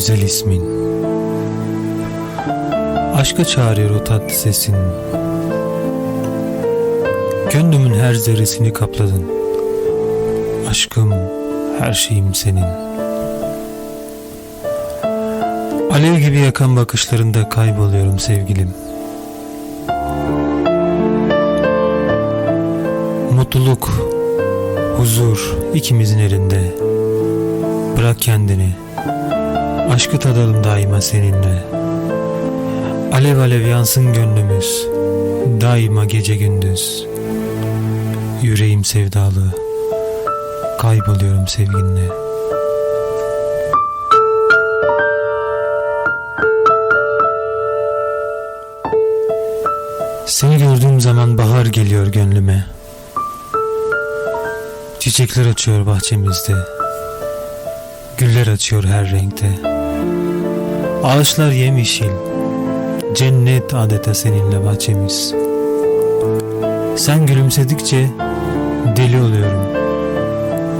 güzel ismin. Aşka çağırıyor o tatlı sesin. Gönlümün her zerresini kapladın. Aşkım, her şeyim senin. Alev gibi yakan bakışlarında kayboluyorum sevgilim. Mutluluk, huzur ikimizin elinde. Bırak kendini. Aşkı tadalım daima seninle. Alev alev yansın gönlümüz. Daima gece gündüz. Yüreğim sevdalı. Kayboluyorum sevginle. Seni gördüğüm zaman bahar geliyor gönlüme. Çiçekler açıyor bahçemizde. Güller açıyor her renkte. Ağaçlar yemyeşil. Cennet adeta seninle bahçemiz. Sen gülümsedikçe deli oluyorum.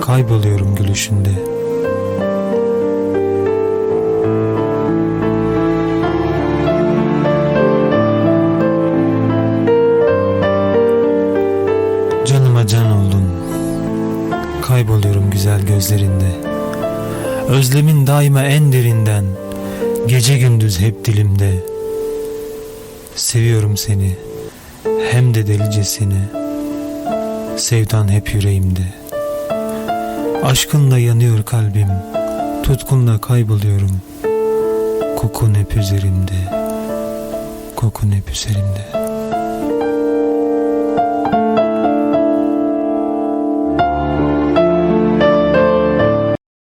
Kayboluyorum gülüşünde. Canıma can oldun. Kayboluyorum güzel gözlerinde. Özlemin daima en derinden. Gece gündüz hep dilimde. Seviyorum seni. Hem de delicesine. Sevdan hep yüreğimde. Aşkınla yanıyor kalbim. Tutkunla kayboluyorum. Kokun hep üzerimde. Kokun hep üzerimde.